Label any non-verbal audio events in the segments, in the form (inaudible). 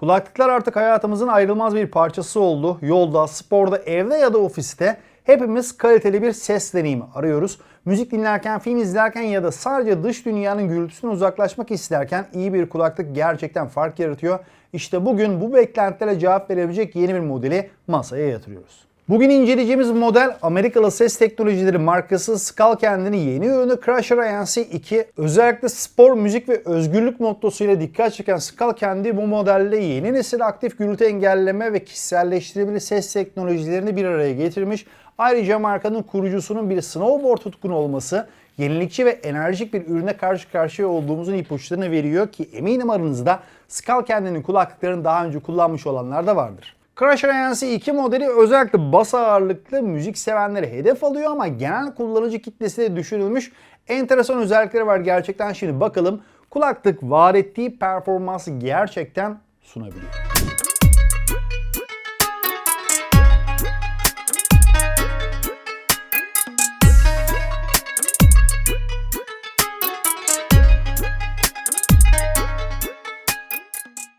Kulaklıklar artık hayatımızın ayrılmaz bir parçası oldu. Yolda, sporda, evde ya da ofiste hepimiz kaliteli bir ses deneyimi arıyoruz. Müzik dinlerken, film izlerken ya da sadece dış dünyanın gürültüsünden uzaklaşmak isterken iyi bir kulaklık gerçekten fark yaratıyor. İşte bugün bu beklentilere cevap verebilecek yeni bir modeli masaya yatırıyoruz. Bugün inceleyeceğimiz model Amerikalı ses teknolojileri markası Skullcandy'nin yeni ürünü Crusher ANC2. Özellikle spor, müzik ve özgürlük mottosuyla dikkat çeken Skullcandy bu modelde yeni nesil aktif gürültü engelleme ve kişiselleştirebilir ses teknolojilerini bir araya getirmiş. Ayrıca markanın kurucusunun bir snowboard tutkunu olması yenilikçi ve enerjik bir ürüne karşı karşıya olduğumuzun ipuçlarını veriyor ki eminim aranızda Skullcandy'nin kulaklıklarını daha önce kullanmış olanlar da vardır. Crusher ANC 2 modeli özellikle bas ağırlıklı müzik sevenleri hedef alıyor ama genel kullanıcı kitlesi de düşünülmüş. Enteresan özellikleri var gerçekten. Şimdi bakalım kulaklık var ettiği performansı gerçekten sunabiliyor.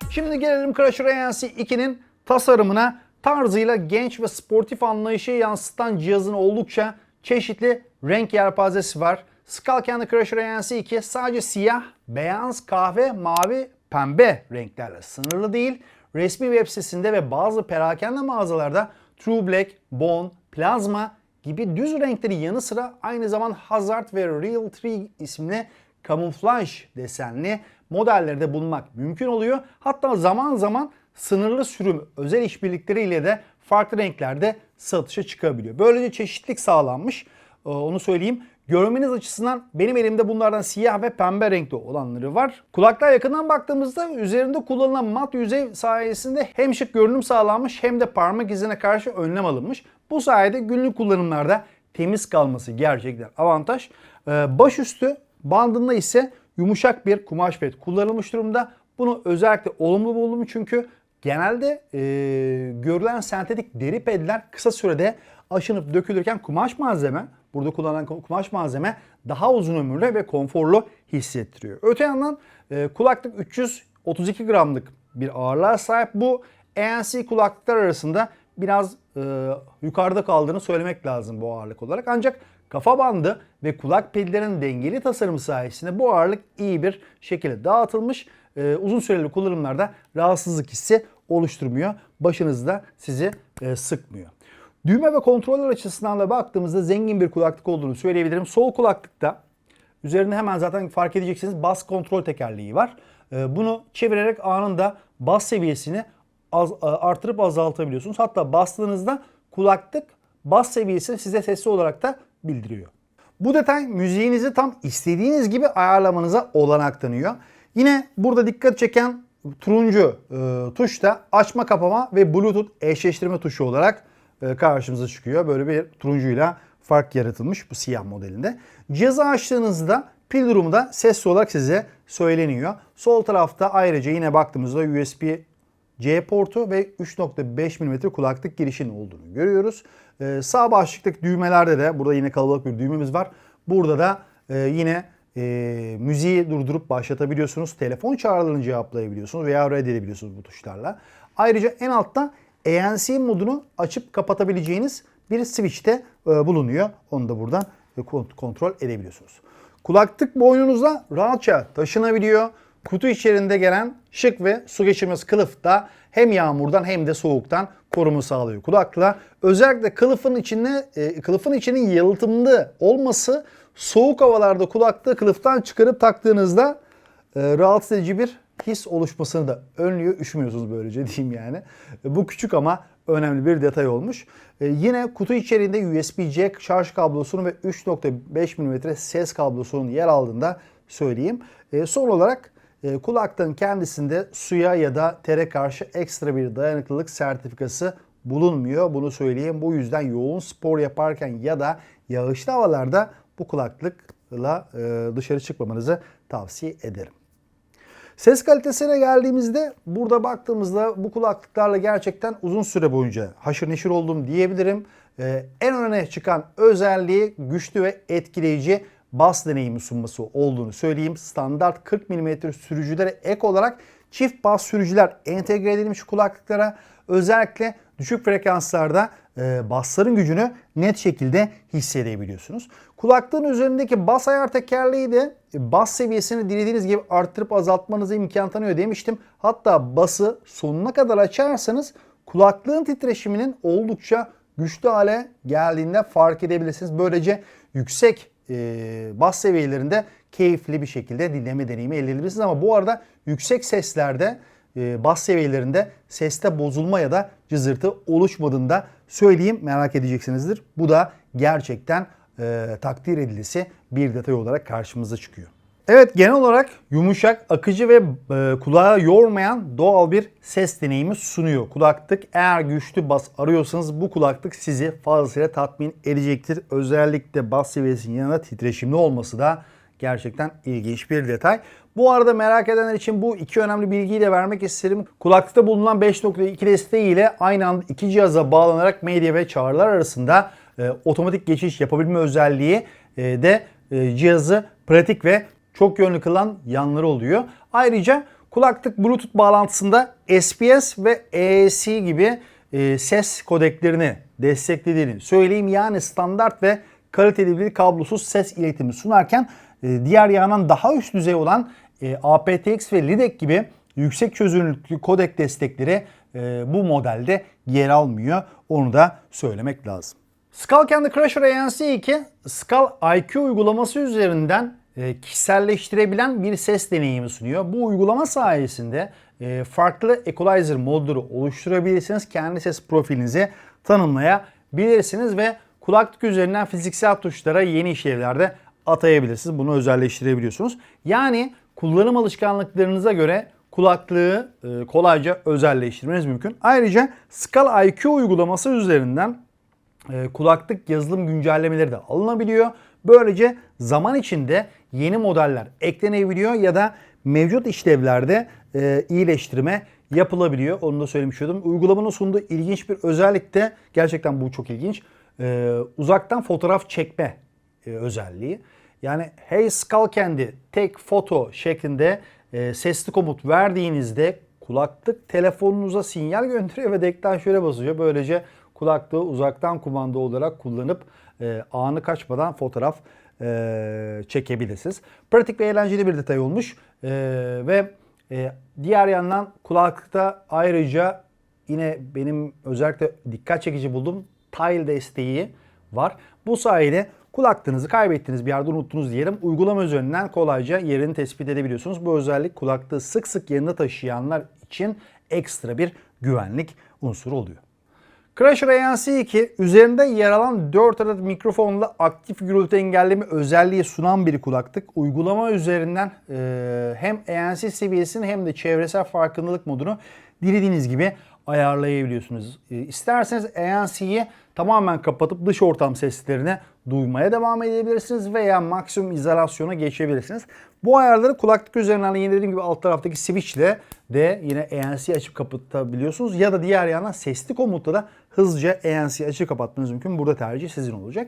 Şimdi gelelim Crusher ANC 2'nin tasarımına. Tarzıyla genç ve sportif anlayışı yansıtan cihazın oldukça çeşitli renk yelpazesi var. Skullcandy Crusher ANC 2 sadece siyah, beyaz, kahve, mavi, pembe renklerle sınırlı değil. Resmi web sitesinde ve bazı perakende mağazalarda True Black, Bone, Plasma gibi düz renkleri yanı sıra aynı zaman Hazard ve Real Tree isimli kamuflaj desenli modelleri de bulmak mümkün oluyor. Hatta zaman zaman sınırlı sürüm özel işbirlikleriyle de farklı renklerde satışa çıkabiliyor. Böylece çeşitlilik sağlanmış. Ee, Onu söyleyeyim. Görmeniz açısından benim elimde bunlardan siyah ve pembe renkli olanları var. Kulaklığa yakından baktığımızda üzerinde kullanılan mat yüzey sayesinde hem şık görünüm sağlanmış hem de parmak izine karşı önlem alınmış. Bu sayede günlük kullanımlarda temiz kalması gerçekten avantaj. Ee, Başüstü bandında ise yumuşak bir kumaş pet kullanılmış durumda. Bunu özellikle olumlu buldum çünkü genelde e, görülen sentetik deri pedler kısa sürede aşınıp dökülürken kumaş malzeme, burada kullanılan kumaş malzeme daha uzun ömürlü ve konforlu hissettiriyor. Öte yandan e, kulaklık 332 gramlık bir ağırlığa sahip. Bu ANC kulaklıklar arasında biraz e, yukarıda kaldığını söylemek lazım bu ağırlık olarak. Ancak kafa bandı ve kulak pedlerinin dengeli tasarımı sayesinde bu ağırlık iyi bir şekilde dağıtılmış. E, uzun süreli kullanımlarda rahatsızlık hissi oluşturmuyor. Başınızda sizi e, sıkmıyor. Düğme ve kontroller açısından da baktığımızda zengin bir kulaklık olduğunu söyleyebilirim. Sol kulaklıkta üzerinde hemen zaten fark edeceksiniz bas kontrol tekerleği var. E, Bunu çevirerek anında bas seviyesini az, artırıp azaltabiliyorsunuz. Hatta bastığınızda kulaklık bas seviyesini size sesli olarak da bildiriyor. Bu detay müziğinizi tam istediğiniz gibi ayarlamanıza olanak tanıyor. Yine burada dikkat çeken turuncu e, tuş da açma kapama ve bluetooth eşleştirme tuşu olarak e, karşımıza çıkıyor. Böyle bir turuncuyla fark yaratılmış bu siyah modelinde. Cihazı açtığınızda pil durumu da sesli olarak size söyleniyor. Sol tarafta ayrıca yine baktığımızda USB C portu ve 3.5 mm kulaklık girişinin olduğunu görüyoruz. Ee, sağ başlıktaki düğmelerde de burada yine kalabalık bir düğmemiz var. Burada da e, yine e, müziği durdurup başlatabiliyorsunuz. Telefon çağrılarını cevaplayabiliyorsunuz veya reddedebiliyorsunuz bu tuşlarla. Ayrıca en altta ANC modunu açıp kapatabileceğiniz bir switch de e, bulunuyor. Onu da buradan e, kont- kontrol edebiliyorsunuz. Kulaklık boynunuzda rahatça taşınabiliyor. Kutu içerisinde gelen şık ve su geçirmez kılıf da hem yağmurdan hem de soğuktan koruma sağlıyor kulaklığa. Özellikle kılıfın içinde e, kılıfın içinin yalıtımlı olması soğuk havalarda kulaklığı kılıftan çıkarıp taktığınızda e, rahatsız edici bir his oluşmasını da önlüyor. Üşümüyorsunuz böylece (laughs) diyeyim yani. E, Bu küçük ama önemli bir detay olmuş. E, yine kutu içerisinde USB-C şarj kablosunun ve 3.5 mm ses kablosunun yer aldığında söyleyeyim. Son olarak e, kulaklığın kendisinde suya ya da tere karşı ekstra bir dayanıklılık sertifikası bulunmuyor. Bunu söyleyeyim. Bu yüzden yoğun spor yaparken ya da yağışlı havalarda bu kulaklıkla e, dışarı çıkmamanızı tavsiye ederim. Ses kalitesine geldiğimizde burada baktığımızda bu kulaklıklarla gerçekten uzun süre boyunca haşır neşir oldum diyebilirim. Ee, en öne çıkan özelliği güçlü ve etkileyici bas deneyimi sunması olduğunu söyleyeyim. Standart 40 mm sürücülere ek olarak Çift bas sürücüler entegre edilmiş kulaklıklara özellikle düşük frekanslarda e, basların gücünü net şekilde hissedebiliyorsunuz. Kulaklığın üzerindeki bas ayar tekerleği de e, bas seviyesini dilediğiniz gibi arttırıp azaltmanıza imkan tanıyor demiştim. Hatta bası sonuna kadar açarsanız kulaklığın titreşiminin oldukça güçlü hale geldiğinde fark edebilirsiniz. Böylece yüksek e, bas seviyelerinde keyifli bir şekilde dinleme deneyimi elde edebilirsiniz. Ama bu arada yüksek seslerde e, bas seviyelerinde seste bozulma ya da cızırtı oluşmadığında söyleyeyim merak edeceksinizdir. Bu da gerçekten e, takdir edilisi bir detay olarak karşımıza çıkıyor. Evet genel olarak yumuşak, akıcı ve e, kulağa yormayan doğal bir ses deneyimi sunuyor. Kulaklık eğer güçlü bas arıyorsanız bu kulaklık sizi fazlasıyla tatmin edecektir. Özellikle bas seviyesinin yanında titreşimli olması da gerçekten ilginç bir detay. Bu arada merak edenler için bu iki önemli bilgiyi de vermek isterim. Kulaklıkta bulunan 5.2 desteği ile aynı anda iki cihaza bağlanarak medya ve çağrılar arasında e, otomatik geçiş yapabilme özelliği e, de e, cihazı pratik ve çok yönlü kılan yanları oluyor. Ayrıca kulaklık Bluetooth bağlantısında SPS ve AAC gibi e, ses kodeklerini desteklediğini söyleyeyim. Yani standart ve kaliteli bir kablosuz ses iletimi sunarken e, diğer yandan daha üst düzey olan e, aptX ve LIDEC gibi yüksek çözünürlüklü kodek destekleri e, bu modelde yer almıyor. Onu da söylemek lazım. Skull Candy Crusher ANC2 Skull IQ uygulaması üzerinden kişiselleştirebilen bir ses deneyimi sunuyor. Bu uygulama sayesinde e, farklı equalizer modları oluşturabilirsiniz. Kendi ses profilinizi tanımlayabilirsiniz ve kulaklık üzerinden fiziksel tuşlara yeni işlevlerde atayabilirsiniz. Bunu özelleştirebiliyorsunuz. Yani kullanım alışkanlıklarınıza göre kulaklığı e, kolayca özelleştirmeniz mümkün. Ayrıca Skull IQ uygulaması üzerinden e, kulaklık yazılım güncellemeleri de alınabiliyor. Böylece zaman içinde yeni modeller eklenebiliyor ya da mevcut işlevlerde e, iyileştirme yapılabiliyor. Onu da söylemiş oldum. Uygulamanın sunduğu ilginç bir özellik de gerçekten bu çok ilginç. E, uzaktan fotoğraf çekme e, özelliği. Yani Hey Skull Candy tek foto şeklinde e, sesli komut verdiğinizde kulaklık telefonunuza sinyal gönderiyor ve deklanşöre basıyor. Böylece kulaklığı uzaktan kumanda olarak kullanıp e, anı kaçmadan fotoğraf e, çekebilirsiniz. Pratik ve eğlenceli bir detay olmuş. E, ve e, diğer yandan kulaklıkta ayrıca yine benim özellikle dikkat çekici bulduğum tile desteği var. Bu sayede kulaklığınızı kaybettiğiniz bir yerde unuttunuz diyelim. Uygulama üzerinden kolayca yerini tespit edebiliyorsunuz. Bu özellik kulaklığı sık sık yanında taşıyanlar için ekstra bir güvenlik unsuru oluyor. Crusher ANC2 üzerinde yer alan 4 adet mikrofonla aktif gürültü engelleme özelliği sunan bir kulaklık. Uygulama üzerinden e, hem ANC seviyesini hem de çevresel farkındalık modunu dilediğiniz gibi ayarlayabiliyorsunuz. E, isterseniz ANC'yi tamamen kapatıp dış ortam seslerini duymaya devam edebilirsiniz veya maksimum izolasyona geçebilirsiniz. Bu ayarları kulaklık üzerinden yine dediğim gibi alt taraftaki switch ile de yine ANC açıp kapatabiliyorsunuz. Ya da diğer yana sesli komutla da hızlıca ANC açıp kapatmanız mümkün. Burada tercih sizin olacak.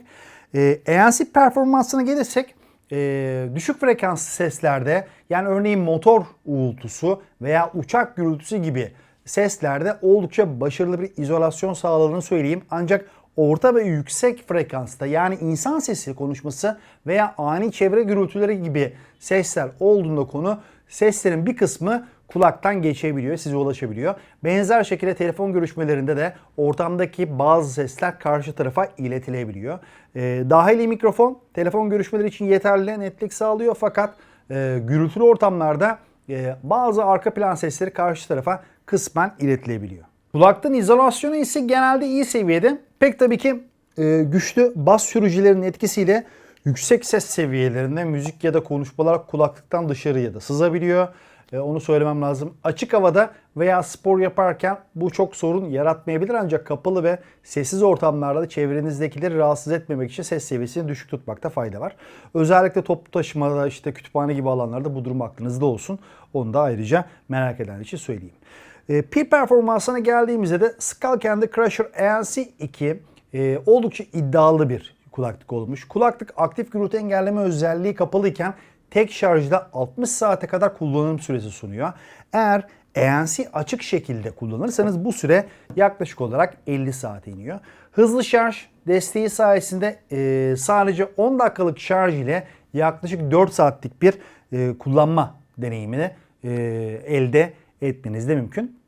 Ee, ANC performansına gelirsek e, düşük frekanslı seslerde yani örneğin motor uğultusu veya uçak gürültüsü gibi seslerde oldukça başarılı bir izolasyon sağladığını söyleyeyim. Ancak orta ve yüksek frekansta yani insan sesi konuşması veya ani çevre gürültüleri gibi sesler olduğunda konu seslerin bir kısmı kulaktan geçebiliyor, size ulaşabiliyor. Benzer şekilde telefon görüşmelerinde de ortamdaki bazı sesler karşı tarafa iletilebiliyor. E, dahili mikrofon telefon görüşmeleri için yeterli netlik sağlıyor fakat e, gürültülü ortamlarda e, bazı arka plan sesleri karşı tarafa kısmen iletilebiliyor. Kulaklığın izolasyonu ise genelde iyi seviyede. Pek tabii ki e, güçlü bas sürücülerin etkisiyle yüksek ses seviyelerinde müzik ya da konuşmalar kulaklıktan dışarıya da sızabiliyor. E, onu söylemem lazım. Açık havada veya spor yaparken bu çok sorun yaratmayabilir ancak kapalı ve sessiz ortamlarda da çevrenizdekileri rahatsız etmemek için ses seviyesini düşük tutmakta fayda var. Özellikle toplu taşımada işte kütüphane gibi alanlarda bu durum aklınızda olsun. Onu da ayrıca merak eden için söyleyeyim. E, pil performansına geldiğimizde de Skull Candy Crusher ANC2 e, oldukça iddialı bir kulaklık olmuş. Kulaklık aktif gürültü engelleme özelliği kapalıyken tek şarjda 60 saate kadar kullanım süresi sunuyor. Eğer ANC açık şekilde kullanırsanız bu süre yaklaşık olarak 50 saate iniyor. Hızlı şarj desteği sayesinde e, sadece 10 dakikalık şarj ile yaklaşık 4 saatlik bir e, kullanma deneyimini e, elde etmeniz de mümkün.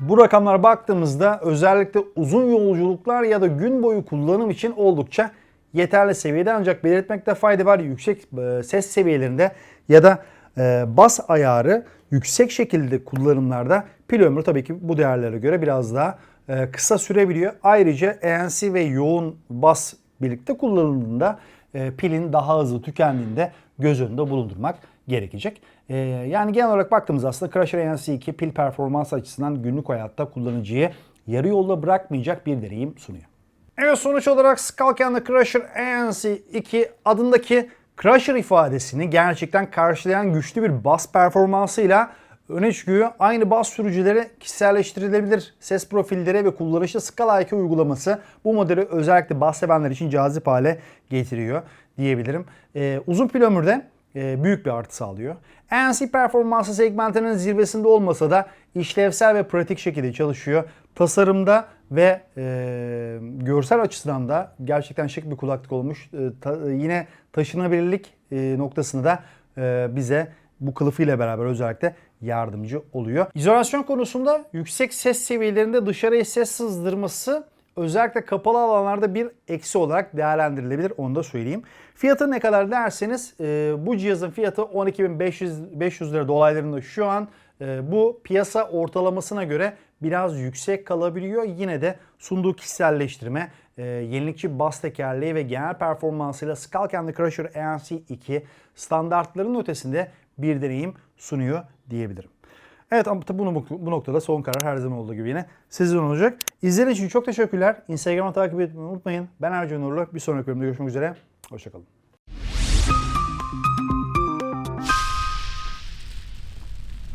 Bu rakamlara baktığımızda özellikle uzun yolculuklar ya da gün boyu kullanım için oldukça yeterli seviyede ancak belirtmekte fayda var. Yüksek e, ses seviyelerinde ya da e, bas ayarı yüksek şekilde kullanımlarda pil ömrü tabii ki bu değerlere göre biraz daha e, kısa sürebiliyor. Ayrıca ANC ve yoğun bas birlikte kullanıldığında pilin daha hızlı tükendiğinde göz önünde bulundurmak gerekecek. E, yani genel olarak baktığımız aslında Crusher ANC2 pil performans açısından günlük hayatta kullanıcıyı yarı yolda bırakmayacak bir deneyim sunuyor. Evet sonuç olarak Skullcan'da Crusher ANC2 adındaki Crusher ifadesini gerçekten karşılayan güçlü bir bas performansıyla öne çıkıyor. Aynı bas sürücüleri kişiselleştirilebilir ses profilleri ve kullanışlı Skala IQ uygulaması bu modeli özellikle bas sevenler için cazip hale getiriyor diyebilirim. Ee, uzun pil ömürde büyük bir artı sağlıyor. ANC performansı segmentinin zirvesinde olmasa da işlevsel ve pratik şekilde çalışıyor. Tasarımda ve e, görsel açıdan da gerçekten şık bir kulaklık olmuş. E, ta- yine taşınabilirlik e, noktasında da e, bize bu kılıfıyla beraber özellikle yardımcı oluyor. İzolasyon konusunda yüksek ses seviyelerinde dışarıya ses sızdırması özellikle kapalı alanlarda bir eksi olarak değerlendirilebilir onu da söyleyeyim. Fiyatı ne kadar derseniz e, bu cihazın fiyatı 12.500 500 lira dolaylarında şu an e, bu piyasa ortalamasına göre biraz yüksek kalabiliyor. Yine de sunduğu kişiselleştirme, e, yenilikçi bas tekerleği ve genel performansıyla Skullcandy Crusher ANC2 standartların ötesinde bir deneyim sunuyor diyebilirim. Evet ama tabii bunu, bu noktada son karar her zaman olduğu gibi yine sizin olacak. İzlediğiniz için çok teşekkürler. Instagram'a takip etmeyi unutmayın. Ben Ercan Uğurlu. Bir sonraki bölümde görüşmek üzere. Hoşçakalın.